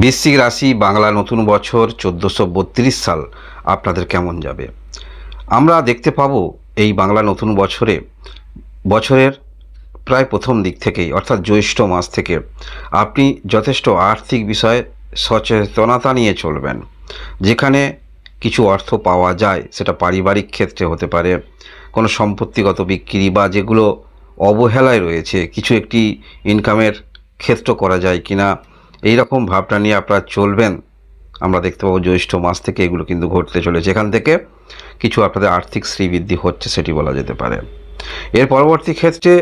বৃশ্চিক রাশি, বাংলা নতুন বছর, চোদ্দোশো বত্রিশ সাল, আপনাদের কেমন যাবে? আমরা দেখতে পাব এই বাংলা নতুন বছরে, বছরের প্রায় প্রথম দিক থেকেই, অর্থাৎ জ্যৈষ্ঠ মাস থেকে, আপনি যথেষ্ট আর্থিক বিষয়ে সচেতনতা নিয়ে চলবেন। যেখানে কিছু অর্থ পাওয়া যায়, সেটা পারিবারিক ক্ষেত্রে হতে পারে, কোনো সম্পত্তিগত বিক্রি বা যেগুলো অবহেলায় রয়েছে, কিছু একটি ইনকামের ক্ষেত্র করা যায় কিনা এই রকম ভাবটা নিয়ে আপনারা চলবেন, আমরা দেখতে পাবো জ্যৈষ্ঠ মাস থেকে এগুলো কিন্তু ঘটতে চলেছে। এখান থেকে কিছু আপনাদের আর্থিক শ্রীবৃদ্ধি হচ্ছে সেটি বলা যেতে পারে। এর পরবর্তী ক্ষেত্রে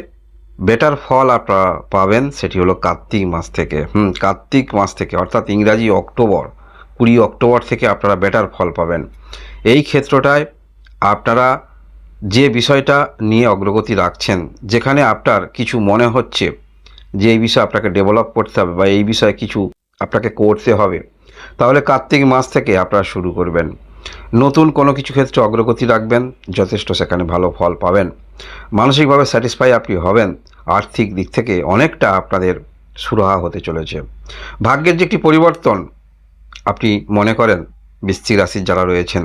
বেটার ফল আপনারা পাবেন সেটি হলো কার্তিক মাস থেকে। হুম, কার্তিক মাস থেকে, অর্থাৎ ইংরাজি অক্টোবর, কুড়ি অক্টোবর থেকে আপনারা বেটার ফল পাবেন। এই ক্ষেত্রটায় আপনারা যে বিষয়টা নিয়ে অগ্রগতি রাখছেন, যেখানে আপনার কিছু মনে হচ্ছে যে এই বিষয়ে আপনাকে ডেভেলপ করতে হবে বা এই বিষয়ে কিছু আপনাকে করতে হবে, তাহলে কার্তিক মাস থেকে আপনারা শুরু করবেন। নতুন কোনো কিছু ক্ষেত্রে অগ্রগতি রাখবেন, যথেষ্ট সেখানে ভালো ফল পাবেন। মানসিকভাবে স্যাটিসফাই আপনি হবেন, আর্থিক দিক থেকে অনেকটা আপনাদের সুরাহা হতে চলেছে। ভাগ্যের যে একটি পরিবর্তন, আপনি মনে করেন বৃশ্চিক রাশির যারা রয়েছেন,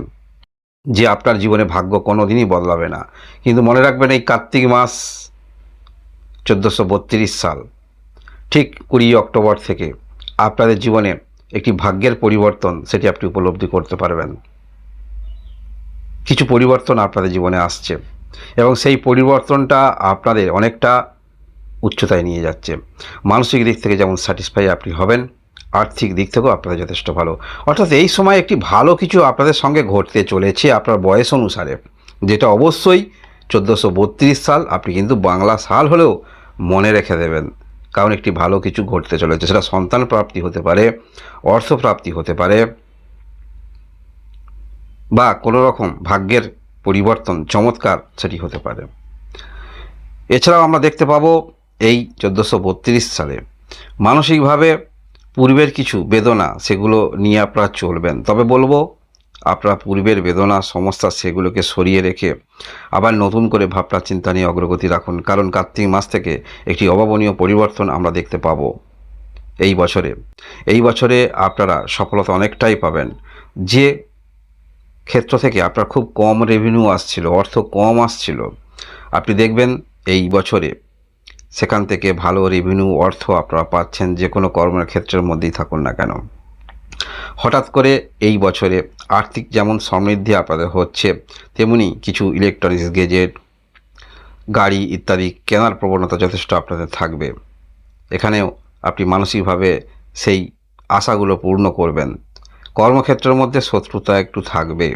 যে আপনার জীবনে ভাগ্য কোনো দিনই বদলাবে না। কিন্তু মনে রাখবেন এই কার্তিক মাস চোদ্দোশো সাল ঠিক কুড়ি অক্টোবর থেকে আপনাদের জীবনে একটি ভাগ্যের পরিবর্তন সেটি আপনি উপলব্ধি করতে পারবেন। কিছু পরিবর্তন আপনাদের জীবনে আসছে এবং সেই পরিবর্তনটা আপনাদের অনেকটা উচ্চতায় নিয়ে যাচ্ছে। মানসিক দিক থেকে যেমন স্যাটিসফাই আপনি হবেন, আর্থিক দিক থেকেও আপনাদের যথেষ্ট ভালো। অর্থাৎ এই সময় একটি ভালো কিছু আপনাদের সঙ্গে ঘটতে চলেছে আপনার বয়স অনুসারে, যেটা অবশ্যই চোদ্দোশো সাল আপনি কিন্তু বাংলা সাল হলেও মনে রেখে দেবেন। কারণ একটি ভালো কিছু ঘটতে চলেছে। সেটা সন্তান প্রাপ্তি হতে পারে, অর্থ প্রাপ্তি হতে পারে, বা কোনো রকম ভাগ্যের পরিবর্তন চমৎকার সেটি হতে পারে। এছাড়াও আমরা দেখতে পাবো এই চোদ্দোশো বত্রিশ সালে মানসিকভাবে পূর্বের কিছু বেদনা সেগুলো নিয়ে আপনারা চলবেন। তবে বলব আপনারা পূর্বের বেদনা সমস্যা সেগুলোকে সরিয়ে রেখে আবার নতুন করে ভাবনা চিন্তা নিয়ে অগ্রগতি রাখুন। কারণ কার্তিক মাস থেকে একটি অভাবনীয় পরিবর্তন আমরা দেখতে পাবো এই বছরে। এই বছরে আপনারা সফলতা অনেকটাই পাবেন। যে ক্ষেত্র থেকে আপনার খুব কম রেভিনিউ আসছিল, অর্থ কম আসছিল, আপনি দেখবেন এই বছরে সেখান থেকে ভালো রেভিনিউ অর্থ আপনারা পাচ্ছেন, যে কোনো কর্মের ক্ষেত্রের মধ্যেই থাকুন না কেন। হঠাৎ করে এই বছরে আর্থিক যেমন সমৃদ্ধি আপনাদের হচ্ছে, তেমনি কিছু ইলেকট্রনিক্স গেজেট গাড়ি ইত্যাদি কেনার প্রবণতা যথেষ্ট আপনাদের থাকবে। এখানেও আপনি মানসিকভাবে সেই আশাগুলো পূর্ণ করবেন। কর্মক্ষেত্রের মধ্যে শত্রুতা একটু থাকবে।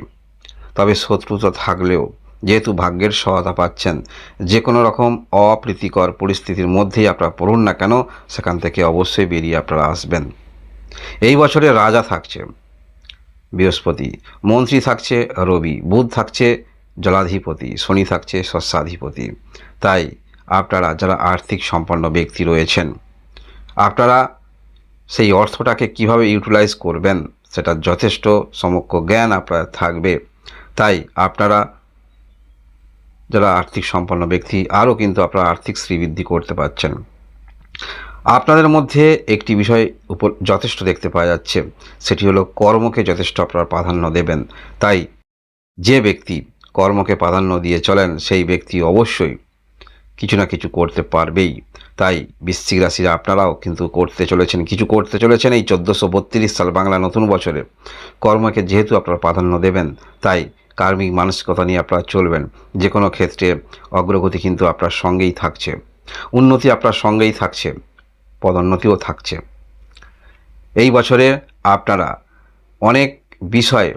তবে শত্রুতা থাকলেও যেহেতু ভাগ্যের সহায়তা পাচ্ছেন যে কোনো রকম অপ্রীতিকর পরিস্থিতির মধ্যেই আপনারা পড়ুন না কেন, সেখান থেকে অবশ্যই বেরিয়ে আপনারা আসবেন। এই বছরে রাজা থাকছে, বৃহস্পতি, মন্ত্রী থাকছে রবি, বুধ থাকছে জলাধিপতি, শনি থাকছে শস্যাধিপতি তাই আপনারা যারা আর্থিক সম্পন্ন ব্যক্তি রয়েছেন, আপনারা সেই অর্থটাকে কীভাবে ইউটিলাইজ করবেন সেটা যথেষ্ট সমক্ষ জ্ঞান আপনার থাকবে। তাই আপনারা যারা আর্থিক সম্পন্ন ব্যক্তি, আরও কিন্তু আপনারা আর্থিক শ্রীবৃদ্ধি করতে পারছেন। আপনাদের মধ্যে একটি বিষয় উপর যথেষ্ট দেখতে পাওয়া যাচ্ছে। সেটি হলো, কর্মকে যথেষ্ট আপনারা প্রাধান্য দেবেন। তাই যে ব্যক্তি কর্মকে প্রাধান্য দিয়ে চলেন, সেই ব্যক্তি অবশ্যই কিছু না কিছু করতে পারবেই। তাই বৃশ্চিক রাশিরা আপনারাও কিন্তু করতে চলেছেন, কিছু করতে চলেছেন এই চোদ্দোশো বত্রিশ সাল বাংলা নতুন বছরে। কর্মকে যেহেতু আপনারা প্রাধান্য দেবেন, তাই কার্মিক মানসিকতা নিয়ে আপনারা চলবেন। যে কোনো ক্ষেত্রে অগ্রগতি কিন্তু আপনার সঙ্গেই থাকছে। উন্নতি আপনার সঙ্গেই থাকছে। পদোন্নতিও থাকছে। এই বছরে আপনারা অনেক বিষয়ে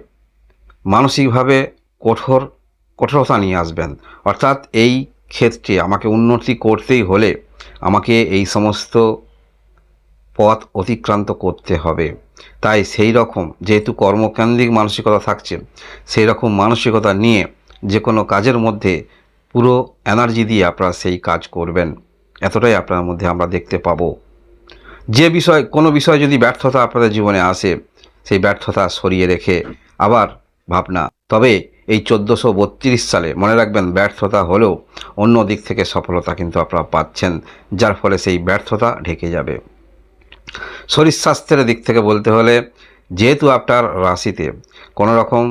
মানসিকভাবে কঠোর, কঠোরতা নিয়ে আসবেন। অর্থাৎ এই ক্ষেত্রে আমাকে উন্নতি করতেই হলে আমাকে এই সমস্ত পথ অতিক্রান্ত করতে হবে। তাই সেই রকম যেহেতু কর্মকেন্দ্রিক মানসিকতা থাকছে, সেই রকম মানসিকতা নিয়ে যে কোনো কাজের মধ্যে পুরো এনার্জি দিয়ে আপনারা সেই কাজ করবেন। এতটাই আপনার মধ্যে আমরা দেখতে পাবো। যে বিষয়, কোনো বিষয় যদি ব্যর্থতা আপনাদের জীবনে আসে, সেই ব্যর্থতা সরিয়ে রেখে আবার ভাবনা। তবে এই চোদ্দোশো বত্রিশ সালে মনে রাখবেন ব্যর্থতা হলেও অন্য দিক থেকে সফলতা কিন্তু আপনারা পাচ্ছেন, যার ফলে সেই ব্যর্থতা ঢেকে যাবে। শরীর স্বাস্থ্যের দিক থেকে বলতে হলে, যেহেতু আপনার রাশিতে কোনো রকম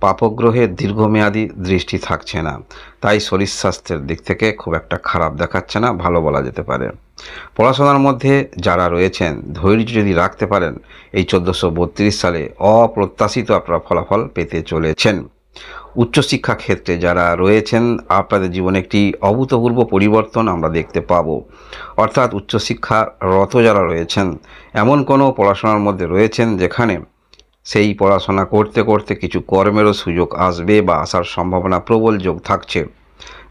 পাপগ্রহের দীর্ঘমেয়াদী দৃষ্টি থাকছে না। তাই শরীর স্বাস্থ্যের দিক থেকে খুব একটা খারাপ দেখাচ্ছে না, ভালো বলা যেতে পারে। পড়াশোনার মধ্যে যারা রয়েছেন, ধৈর্য যদি রাখতে পারেন, এই চোদ্দোশো সালে অপ্রত্যাশিত আপনারা ফলাফল পেতে চলেছেন। উচ্চশিক্ষা ক্ষেত্রে যারা রয়েছেন, আপনাদের জীবনে একটি অভূতপূর্ব পরিবর্তন আমরা দেখতে পাবো। অর্থাৎ উচ্চশিক্ষারত যারা রয়েছেন, এমন কোনো পড়াশোনার মধ্যে রয়েছেন যেখানে সেই পড়াশোনা করতে করতে কিছু কর্মেরও সুযোগ আসবে বা আসার সম্ভাবনা প্রবল যোগ থাকছে।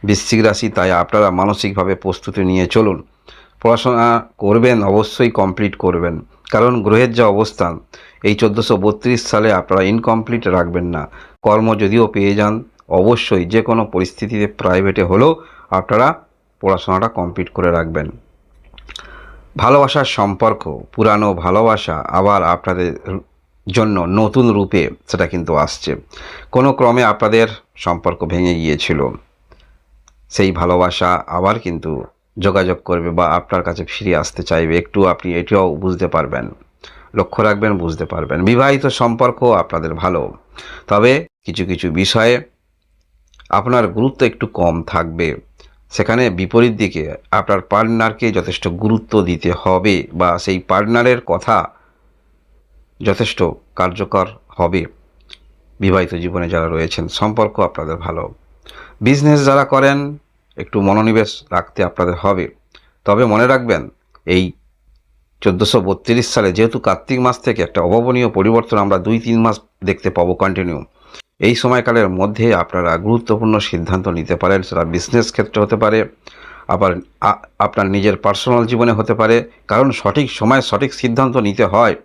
বৃশ্চিক রাশি, তাই আপনারা মানসিকভাবে প্রস্তুতি নিয়ে চলুন। পড়াশোনা করবেন, অবশ্যই কমপ্লিট করবেন। কারণ গ্রহের যা অবস্থান, এই চোদ্দোশো সালে আপনারা ইনকমপ্লিট রাখবেন না। কর্ম যদিও পেয়ে যান, অবশ্যই যে কোনো পরিস্থিতিতে প্রাইভেটে হলেও আপনারা পড়াশোনাটা কমপ্লিট করে রাখবেন। ভালোবাসার সম্পর্ক, পুরানো ভালোবাসা আবার আপনাদের জন্য নতুন রূপে সেটা কিন্তু আসছে। কোনো ক্রমে আপনাদের সম্পর্ক ভেঙে গিয়েছিল। সেই ভালোবাসা আবার কিন্তু যোগাযোগ করবে বা আপনার কাছে ফিরে আসতে চাইবে। একটু আপনি এটিও বুঝতে পারবেন, লক্ষ্য রাখবেন, বুঝতে পারবেন। বিবাহিত সম্পর্ক আপনাদের ভালো, তবে কিছু কিছু বিষয়ে আপনার গুরুত্ব একটু কম থাকবে। সেখানে বিপরীত দিকে আপনার পার্টনারকে যথেষ্ট গুরুত্ব দিতে হবে বা সেই পার্টনারের কথা যথেষ্ট কার্যকর হবে। বিবাহিত জীবনে যারা রয়েছেন, সম্পর্ক আপনাদের ভালো। বিজনেস যারা করেন, একটু মনোনিবেশ রাখতে আপনাদের হবে। তবে মনে রাখবেন, এই চোদ্দোশো বত্রিশ সালে যেহেতু কার্তিক মাস থেকে একটা অভাবনীয় পরিবর্তন আমরা দুই তিন মাস দেখতে পাবো কন্টিনিউ এই সময়কালের মধ্যে আপনারা গুরুত্বপূর্ণ সিদ্ধান্ত নিতে পারেন, সেটা বিজনেস ক্ষেত্রে হতে পারে, আবার আপনার নিজের পার্সোনাল জীবনে হতে পারে। কারণ সঠিক সময় সঠিক সিদ্ধান্ত নিতে হয়।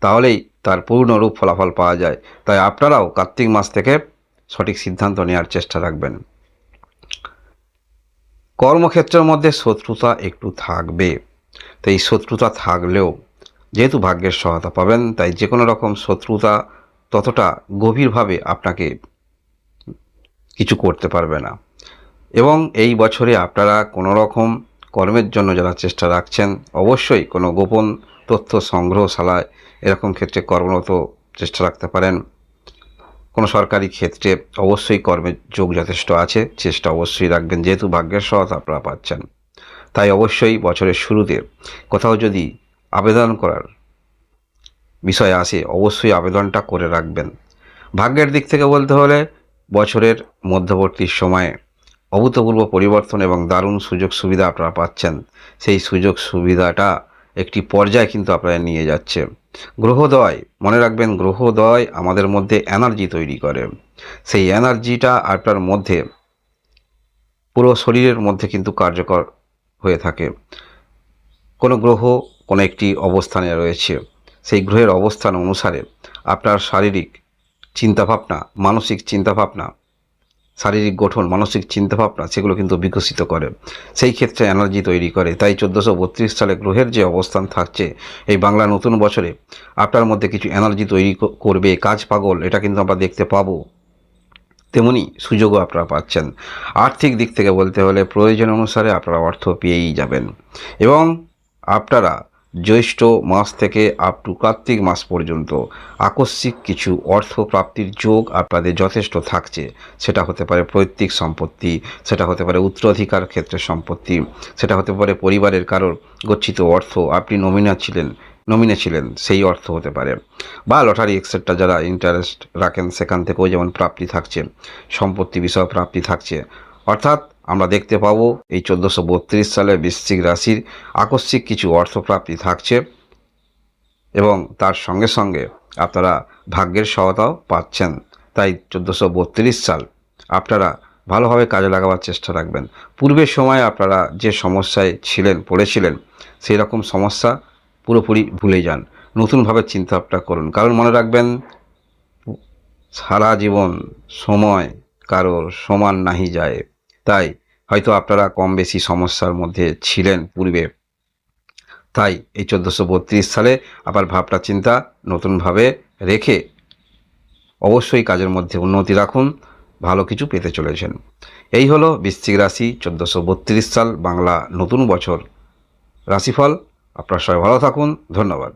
তাহলেই তার পূর্ণরূপ ফলাফল পাওয়া যায়। তাই আপনারাও কার্তিক মাস থেকে সঠিক সিদ্ধান্ত নেওয়ার চেষ্টা রাখবেন। কর্মক্ষেত্রের মধ্যে শত্রুতা একটু থাকবে। তো এই শত্রুতা থাকলেও যেহেতু ভাগ্যের সহায়তা পাবেন, তাই যে কোনো রকম শত্রুতা ততটা গভীরভাবে আপনাকে কিছু করতে পারবে না। এবং এই বছরে আপনারা কোনো রকম কর্মের জন্য যারা চেষ্টা রাখছেন, অবশ্যই কোনো গোপন তথ্য সংগ্রহশালায় এরকম ক্ষেত্রে কর্মরত চেষ্টা রাখতে পারেন। কোনো সরকারি ক্ষেত্রে অবশ্যই কর্মের যোগ যথেষ্ট আছে। চেষ্টা অবশ্যই রাখবেন, যেহেতু ভাগ্যের সহায়তা আপনারা পাচ্ছেন। তাই অবশ্যই বছরের শুরুতে কোথাও যদি আবেদন করার বিষয় আসে, অবশ্যই আবেদনটা করে রাখবেন। ভাগ্যের দিক থেকে বলতে হলে বছরের মধ্যবর্তী সময়ে অভূতপূর্ব পরিবর্তন এবং দারুণ সুযোগ সুবিধা আপনারা পাচ্ছেন। সেই সুযোগ সুবিধাটা একটি পর্যায়ে কিন্তু আপনারা নিয়ে যাচ্ছে। গ্রহদয়, মনে রাখবেন গ্রহদয় আমাদের মধ্যে এনার্জি তৈরি করে। সেই এনার্জিটা আপনার মধ্যে পুরো শরীরের মধ্যে কিন্তু কার্যকর হয়ে থাকে। কোনো গ্রহ কোনো একটি অবস্থানে রয়েছে, সেই গ্রহের অবস্থান অনুসারে আপনার শারীরিক চিন্তাভাবনা, মানসিক চিন্তাভাবনা শারীরিক গঠন, মানসিক চিন্তাভাবনা, সেগুলো কিন্তু বিকশিত করে। সেই ক্ষেত্রে এনার্জি তৈরি করে। তাই চোদ্দোশো বত্রিশ সালে গ্রহের যে অবস্থান থাকছে, এই বাংলা নতুন বছরে আপনার মধ্যে কিছু এনার্জি তৈরি করবে, কাজ পাগল, এটা কিন্তু আমরা দেখতে পাবো। তেমনি সুযোগও আপনারা পাচ্ছেন। আর্থিক দিক থেকে বলতে হলে প্রয়োজন অনুসারে আপনারা অর্থ পেয়েই যাবেন। এবং আপনারা জ্যৈষ্ঠ মাস থেকে আপ টু কার্তিক মাস পর্যন্ত আকস্মিক কিছু অর্থ প্রাপ্তির যোগ আপনাদের যথেষ্ট থাকছে। সেটা হতে পারে পৈতৃক সম্পত্তি, সেটা হতে পারে উত্তরাধিকার ক্ষেত্রে সম্পত্তি, সেটা হতে পারে পরিবারের কারোর গচ্ছিত অর্থ, আপনি নমিনা ছিলেন নমিনে ছিলেন, সেই অর্থ হতে পারে। বা লটারি এক্সেট্রা যারা ইন্টারেস্ট রাখেন, সেখান থেকেও যেমন প্রাপ্তি থাকছে, সম্পত্তি বিষয় প্রাপ্তি থাকছে অর্থাৎ আমরা দেখতে পাবো এই চোদ্দোশো বত্রিশ সালে বৃশ্চিক রাশির আকস্মিক কিছু অর্থপ্রাপ্তি থাকছে এবং তার সঙ্গে সঙ্গে আপনারা ভাগ্যের সহায়তাও পাচ্ছেন। তাই চোদ্দোশো বত্রিশ সাল আপনারা ভালোভাবে কাজে লাগাবার চেষ্টা রাখবেন। পূর্বের সময় আপনারা যে সমস্যায় ছিলেন, পড়েছিলেন, সেই রকম সমস্যা পুরোপুরি ভুলে যান। নতুনভাবে চিন্তা ভাবনা করুন। কারণ মনে রাখবেন, সারা জীবন সময় কারোর সমান নাহি যায়। তাই হয়তো আপনারা কম বেশি সমস্যার মধ্যে ছিলেন পূর্বে। তাই এই চোদ্দোশো সালে আবার ভাবনা চিন্তা নতুনভাবে রেখে অবশ্যই কাজের মধ্যে উন্নতি রাখুন, ভালো কিছু পেতে চলেছেন। এই হলো বৃশ্চিক রাশি চোদ্দোশো সাল বাংলা নতুন বছর। রাশিফল, আপনারা সবাই ভালো থাকুন, ধন্যবাদ।